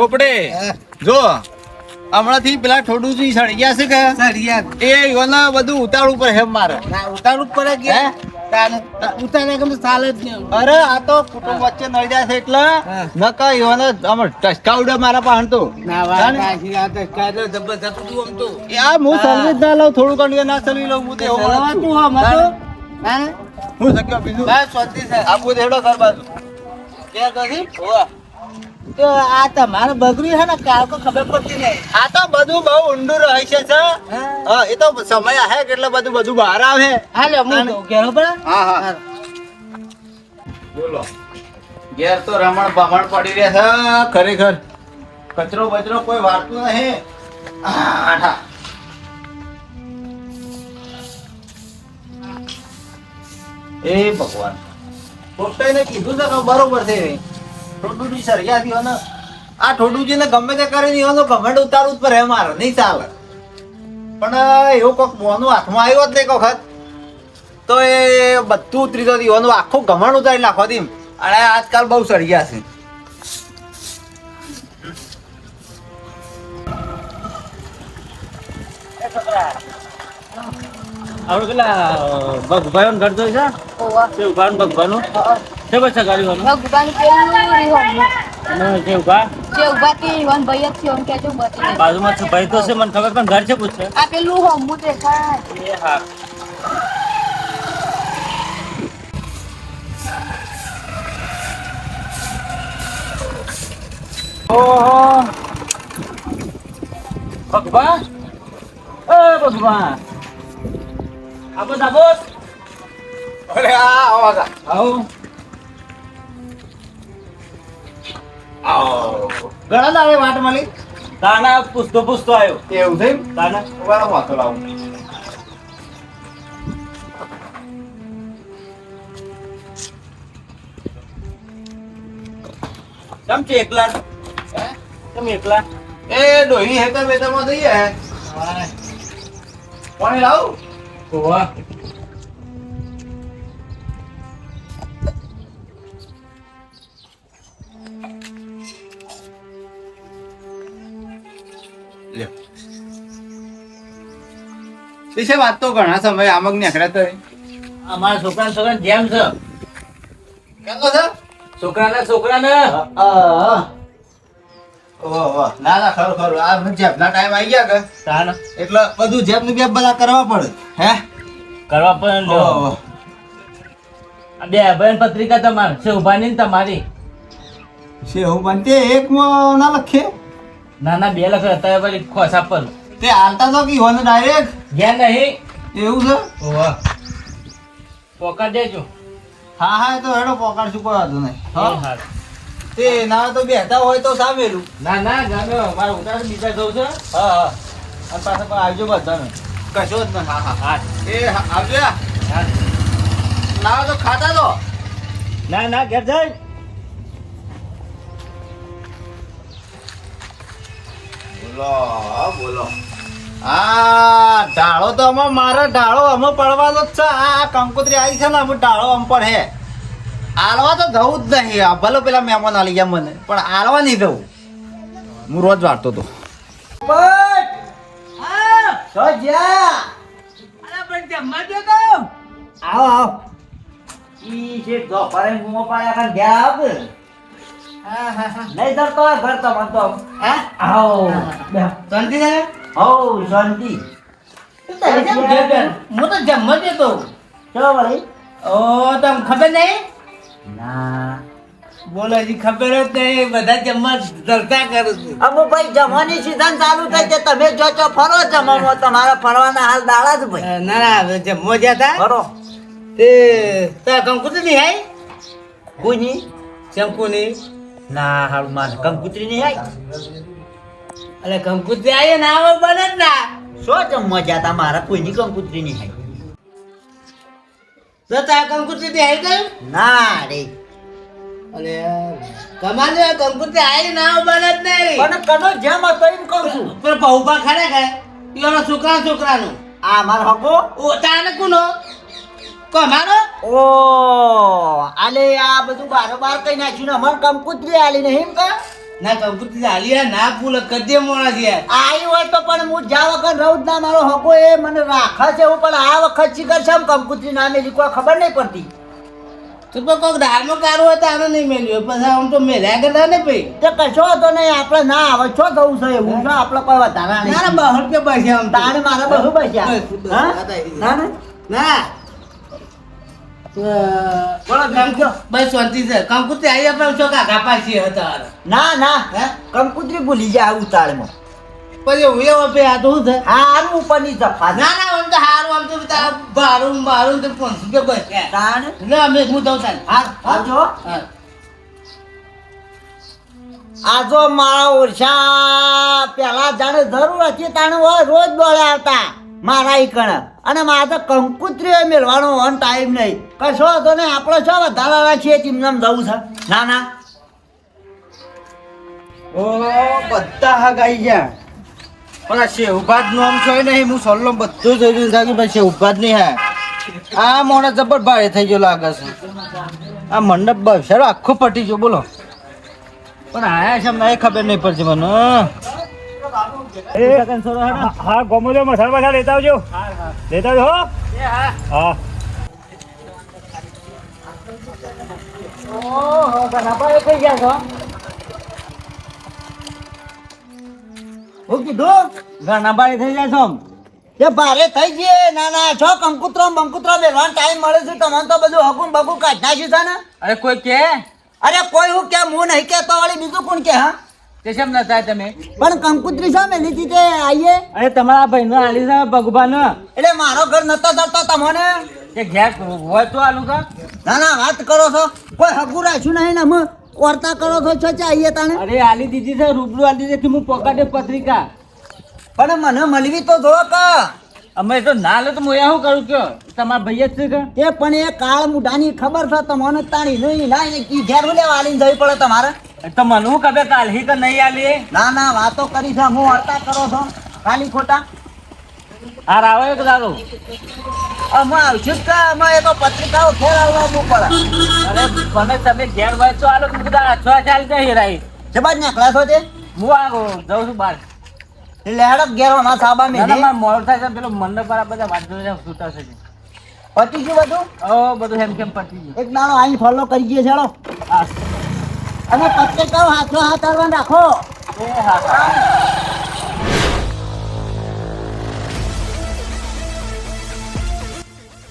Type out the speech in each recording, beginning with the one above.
પોપડે જો હમણાંથી પેલા થોડું થી સળી ગયા છે કે? સળિયા એ યોના બધું ઉતાળ ઉપર હેમ મારે. ઉતાળું પડે કે ઉતારે કે ચાલે જ નહીં. અરે આ તો કુટુંબ વચ્ચે નડી જાય છે એટલે હા. નકા યોને આમ ટસકા ઉડે મારા પાસે તો. ના વાત કાશી આ તો કાયદો જબરજસ્ત તું આમ તો. એ હું સર્વિસ ના લઉં થોડું ઘણું ના સર્વી લઉં હું તો એવો સલવા. તું હા મતો હું સક્યો બીજું? બસ શાંતિ છે. આ હેડો ઘર બાજુ. ક્યાં કહી તો આ તમારે બગડ્યું છે ને કાળકો ખબર પડતી નહીં. આ તો બધું બહુ ઊંડું રહે છે હા. હા એ તો સમય આવે એટલે બધું બધું બહાર આવે. હાલે હું ઘેરો પડે હા હા. બોલો. ઘેર તો રમણ બમણ પડી રહ્યા છે ખરેખર. કચરો બચરો કોઈ વાતું નહીં. આઠા. એ ભગવાન. પોતાને કીધું છે બરોબર છે. ઠોડુજી સરિયા થયો ને આ ઠોડુજીને ગમે તે કરે નહીં એનો ઘમંડ ઉતારવું જ હે મારે નહીં ચાલે. પણ એવું કોક મોનો હાથમાં આવ્યો જ નહીં વખત તો એ બધું ઉતરી જતું એનું આખું ગમણ ઉતારી નાખો દીમ અને આજકાલ બહુ સળિયા છે. આપણે પેલા ભગભાઈ ઘર જોઈ છે? ઊભા ભગવાનું છે બચ્ચા ગાડી વાનું ભગવાન કેવું રીહો અને જે ઊભા જે ઊભા તે રીહોન ભાઈ જ છે ઓમ કે બતી બાજુમાં છે ભાઈ તો છે મને ખબર પણ ઘર છે પૂછશે આ પેલું હોમું દેખાય. એ હા. ઓહો. ભગવા એ ભગવા આબો આબો અરે આ આવો આવો. ઘણા દાડે વાટ મળી. તાના પૂછતો પૂછતો આવ્યો. એવું થયું તાના. ઊભા વાતો લાવું. કેમ છે એકલા? કેમ એકલા? એ ડોહી હેતર વેતરમાં જઈએ પાણી લાવું. ઓવા વિશે વાત તો ઘણા સમય આમક નીકળ્યા તો અમારા છોકરા છોકરા જેમ છે. કેતો છે છોકરાના છોકરાને. ના ના ખરું ખરું. આ જેબના ટાઈમ આવી ગયા કે. તાના. એટલે બધું જેબનું જેબ બધા કરવા પડે. હે? કરવા પડે. બે પત્રિકા તમારે છે ઉભાની ને તમારી? હું બનતે એકમાં ના લખે. નાના બે લખે. અત્યારે ખોસા પર. તે હાલતા તો કી હોને ડાયરેક્ટ ગયા નહીં. એવું છે? ઓવા પોકાર દેજો. હા હા તો હેડો પોકાડશું કોઈ વાંધો નહીં. હા. તે ના તો બેઠા હોય તો સામેલું ના ના ગામે મારા ઉતાર બીજા જવું છે. હા હા. અને પાછા પણ આવજો બધાને. કશો જ ના હા હા હા. એ આવજો. ના તો ખાતા તો. ના ના ઘેર જાય બોલો આ ઢાળો તો અમે મારે ઢાળો અમે પડવાનો જ છે. આ કંકોત્રી આવી છે ને અમે ઢાળો અમ પણ હે આલવા તો જવું જ નહીં. આ ભલે પેલા મહેમાન આલી ગયા મને, પણ આલવા નહીં જવું. હું રોજ વાળતો તો આવો આવો. ઈ છે ગોપારે ગુમો પાડ્યા કાન ગયા આપ નહીં ધરતો હોય ઘર તો મન હે? આવો. શાંતિ ને હો શાંતિ. હું તો જમવા દેતો ચલો ભાઈ ઓ તમ ખબર નહીં? ના. બોલો હજી ખબર જ નહીં બધા જમવા ધરતા કરું છું. અમુ ભાઈ જમવાની સીઝન ચાલુ થઈ છે તમે જો છો ફરો જમવામાં. તમારા ફરવાના હાલ દાડા જ ભાઈ. ના ના જમવા ગયા તા ફરો. તે કંકુ કંકુતરી નહીં આઈ કોઈની શંકુની. ના હાલ માન કંકુતરી નહીં આવી અલે કંકુતરી આવી ના આવે બને જ ના. શો જમવા મજા તા મારા કોઈની કંકુતરી નહીં આવી તો તાર કંકુતરી થી આવી ગયું? ના રે. અલે કમાને કંકુતરી આવી ના આવે બને જ નહીં. પણ કનો જેમ હતો એમ કહું છું. પણ બહુબા ખરે કે એનો છોકરા છોકરાનું. આ મારો હકો? ઓ તાને કુનો? કમાનો ઓ આલે આ બધું બારોબાર કઈ નાખ્યું ને અમાર કંકુતરી આલી નહીં એમ કા? ના કંકુત્રી યાર ના ભૂલ કદે મોણા છે હોય તો પણ હું જ્યાં વખત રહું જ ના મારો હકો એ મને રાખે છે હું પણ આ વખત શીખર છે કંકુત્રી ના મેલી કોઈ ખબર નહીં પડતી. તો પણ કોઈક દાળમાં કાઢવો હોય તો આને નહીં મેલ્યો પછી આમ તો મેલ્યા કરતા ને ભાઈ. તે કશો હતો નહીં આપણે ના આવે છો થવું છે એવું છે આપણે કોઈ વધારા ના ના બહુ રૂપિયા બસે આમ તો. તાણે મારે બહુ બસ્યા તારી. ના ના. ના. બસ શાંતિ છે. કંકુત્રી આવી આપણે છો કાકા પાસે હતા ના ના. હે? કંકુત્રી ભૂલી જાય ઉતાળમાં. પછી હું એવો પે આ તો શું છે? હારું ઉપરની તફાત ના ના આમ તો હારું આમ તો તારા ભારું બારું તો પાંચસો રૂપિયા બસ. તાણ? એટલે અમે હું દઉં તાને હા આવજો હા. આજો મારા ઓરછા પેલા જાણે જરૂર હતી તાણે રોજ દોડે આવતા. મારા કણ અને મારે તો કંકુત્રીઓ મેળવાનો ઓન ટાઈમ નહીં. કશો હતો ને આપણે શું વધારા છીએ ચીમનામ જવું છે? ના ના. ઓ, બધા હગાઈ ગયા. પણ આ નું આમ છો નહીં, હું સલ્લો બધું જોઈ રહ્યું થાય કે ભાઈ શેહુબાદ નહીં હે. આ મોડા જબર ભારે થઈ ગયો લાગે છે. આ મંડપ બસારો આખું પટી ગયો, બોલો. પણ આયા છે અમને ખબર નહીં પડતી મને. હા ગોમો મસાલા મસાલા લેતા આવજો. લેતા આવજો હા. હું. કીધું ઘણા થઈ જાય છો કે ભારે થઈ ગયે ના ના છો કંકુત્રો બંકુત્રો મેળવાનો ટાઈમ મળે છે તમને તો બધું હકુમ બકું કાઢ નાખ્યું છે ને? અરે કોઈ કે? અરે કોઈ હું કે હું નહીં કેતો વળી બીજું કોણ કે હા? તે કેમ ના થાય તમે? પણ કંકુત્રી સામે લીધી તે આઈએ? અરે તમારા ભાઈનો આલી છે ભગવાન. એટલે મારો ઘર નતો ધરતો તમને? કે ઘેર હોય તો આલું કા ના ના વાત કરો છો. કોઈ હગું રાખ્યું નહીં ને અમે કોર્તા કરો છો છો ચાહીએ તાણે? અરે આલી દીધી છે રૂબરૂ આલી દીધી હું પોકાટે પત્રિકા. પણ મને મળવી તો જો કે. અમે તો ના લે તો હું શું કરું કયો? તમારા ભાઈ જ છે કે? પણ એ કાળ મુઢાની ખબર છે તમને તાણી નહીં ના એ ઘેર લેવા આલીને જવી પડે તમારે? તો મને હું કદે કાલહી કે નહીં આલી ના ના વાતો કરી છે હું વર્તા કરો છો. ખાલી ખોટા. હાર આવે કે દાદો અમે આવશું કે અમે એ તો પત્રિકાઓ ઘેર આવવાનું પડે. અરે મને તમે ઘેર હોય તો આલો તો બધા છ ચાલ જાય હેરાઈ છે બાદ નીકળ્યા છો તે? હું આવો જઉં છું બહાર. એટલે હેડપ ઘેર ના સાબા મેં મારે થાય છે પેલો મંડપ પર બધા વાંચો છે સુતા છે પતી ગયું બધું? ઓ બધું હેમ કેમ પતી ગયું. એક નાનો અહીં ફોલો કરી ગયો ચાલો હા. અને પત્રિકાઓ હાથો હાથ હાલવાનું રાખો. એ હા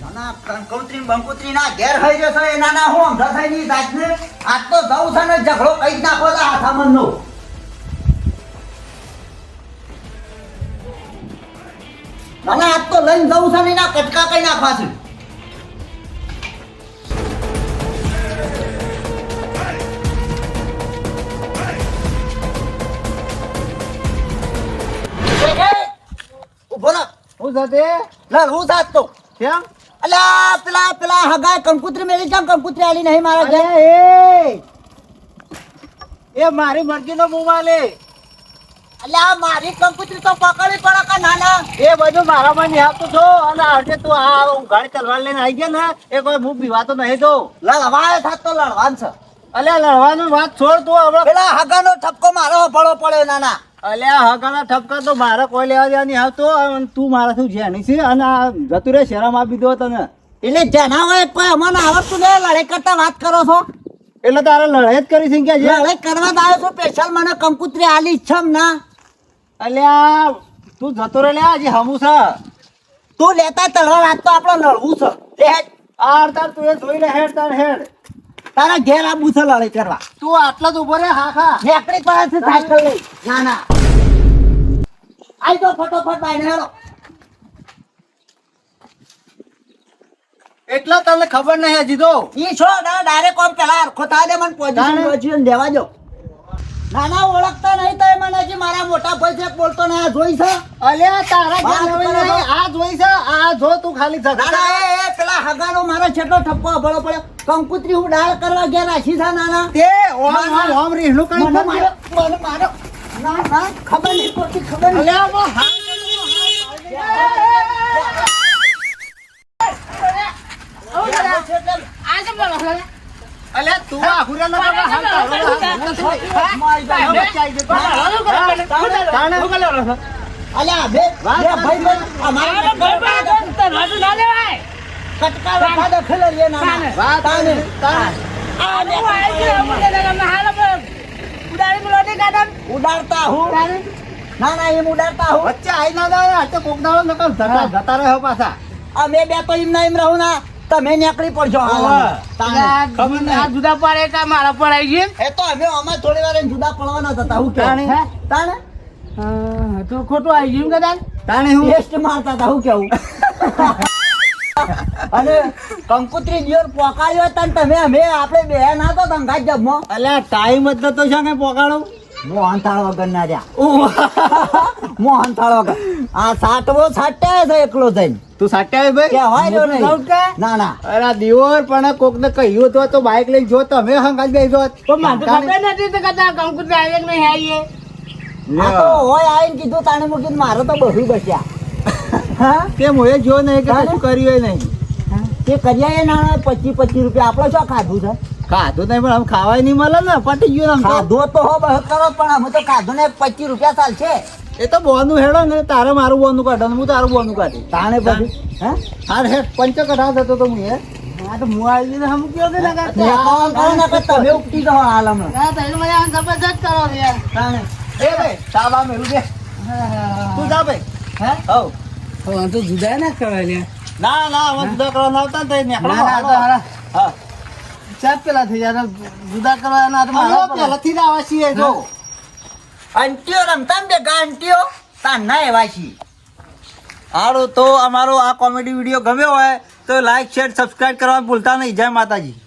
નાના કંકોત્રી બંકોત્રી ના ઘેર થઈ જશો એના નાના હું અમથા થઈ ની જાતને. આજ તો જવું છે ને ઝઘડો કઈ નાખો છે હાથામણ નો મને આજ તો લઈને જવું છે ને એના કટકા કઈ નાખવા છે. ઊભો રહો. હું સાથે લડ હું સાથ તો કેમ? અલ્યા પેલા પેલા હગા કંકુત્રી મેલી. કેમ કંકુત્રી આલી નહીં મારા ઘરે? એ! એ મારી મરજી નો મોબાઈલ અલ્યા મારી કંકુત્રી તો પકડવી પડે કે નાના એ બધું મારામાં નહીં આવતું છો અને આજે તું આ ગાડી ચલવા લઈને આવી ગયા ને એ કોઈ હું પીવાતો નહીં જો લડવાય થાત તો લડવાન છે. અલ્યા લડવાનું વાત છોડ તું હવે. પેલા હગાનો ઠપકો મારો પડો પડ્યો નાના અલ્યા હગાના ઠપકા તો મારે કોઈ લેવા દેવા નહીં આવતો અને તું મારાથી જેની છે અને આ જતું રે શરમ આપી દો તને. એટલે જેના હોય કોઈ અમને આવડતું નહીં લડાઈ કરતા વાત કરો છો? એટલે તારે લડાઈ જ કરી છે કે લડાઈ કરવા જ આવ્યો છો સ્પેશિયલ મને કંકુત્રી આલી છે ના. અલ્યા તું જતો રે લે હજી હમું છે. તું લેતા તળવા વાત તો આપણે લડવું છે. લે. હેડ. આ તાર તું એ જોઈ લે હેડ તાર હેડ. તારા ઘેર આ છે લડાઈ કરવા. તું આટલા તો ઊભો રે હા ખા નેકડી પાસે સાયકલ લઈ. ના ના. આઈ તો ફટોફટ બાઈને હેડો. એટલા તને ખબર નહીં હજી તો. ઈ છો ના ડાયરેક્ટ ઓમ પેલા થાય દે મને પોઝિશન પોઝિશન દેવા દો. ના ના ઓળખતા નહીં તો મને કે મારા મોટા ભાઈ છે બોલતો ને આ જોઈ છે? અલે તારા. આ જોઈ છે? આ જો તું ખાલી છે એ એ પેલા હગાનો મારો છેટલો ઠપ્પો ભળો પડ્યો. કંકુત્રી હું ડાળ કરવા ગયા રાખી છે નાના. તે ઓમ ઓમ ઓમ રીહલું કઈ મને મારો મને મારો. ના ના ખબર નહીં પડતી ખબર નહીં. અલ્યા આમાં હા અલ્યા તું આ આખુરિયા ના કરવા હાલ તારો હાલ. અલ્યા બે બે ભાઈ ભાઈ અમારા કટકા ખાધા ખેલે રે ના વાત તાને ઉડાડતા હું ના ના એમ ઉડાડતા હું વચ્ચે આઈ ના જાય હાથે કોક દાડો નકર જતા રહ્યો રહે પાછા અમે બે તો એમ ના એમ રહું ના તમે નીકળી પડશો. ખબર જુદા પડે કે મારા પર આવી ગઈ એ તો અમે અમે થોડી વાર જુદા પડવાના હતા હું? કે તાણે? તાણે તો ખોટું આવી ગયું કદાચ? તાણે હું? વેસ્ટ મારતા હતા હું કેવું? અને કંકુત્રી દિયોર પોકાળ્યો હતા ને તમે અમે આપણે બે ના તો ધંધા જમો. એટલે ટાઈમ જ નતો છે કે પોકાડો? મોહન થાળ વગર ના રહ્યા. મોહન થાળ વગર. આ સાટવો સાટે છે એકલો જઈને. તું સાટ્યા ભાઈ? કહેવાય જો હું તો જાઉં કે? નહીં ના ના. અરે આ દિયોર પણ કોક ને કહ્યું તો તો બાઇક લઈ જો તમે હંગાજ બે જો. પણ મને ખબર નથી તો કદાચ કંકુ ડ્રાઈવર કે નહીં ના આ તો હોય આવીને કીધું તાણે મૂકીને મારે તો બહુ બસ્યા. હા? કે મોએ જો નહીં કે શું કર્યું નહીં. તે કર્યા એ ના પચીસ પચીસ રૂપિયા. આપણે શું ખાધું છે? ખાધું નહીં પણ આમ ખાવાય નહીં મળે ને પટી ગયું ને આમ તો. ખાધું તો હો બહુ કરો પણ અમે તો ખાધું ને પચીસ રૂપિયા ચાલશે એ તો બોનું હેડો ને તારે મારું બોનું કાઢો હું તારું બોનું કાઢી તાણે પછી હે? હાર હે પંચ કઢાવ થતો તો હું એ આ તો હું આવી ગયો હમ કયો કે લગા ને કોણ કોણ ના તમે ઉપટી જાઓ હાલ હમણાં. ના તને મને આ કરો યાર. તાણે. એ ભાઈ તાબા મેલું દે તું જા ભાઈ. હે? હવ હવે તો જુદા ના કરે ના ના હવે જુદા કરવા ના આવતા ને હા. ચાપ પેલા થઈ જાય જુદા કરવાના એના હાથમાં. પહેલાથી જ આવા છીએ જો. અંટીઓ રમતા ને બે ગાંટીઓ તાના ના એવા છીએ. હારું તો અમારો આ કોમેડી વીડિયો ગમ્યો હોય તો લાઈક શેર સબસ્ક્રાઈબ કરવા ભૂલતા નહીં. જય માતાજી.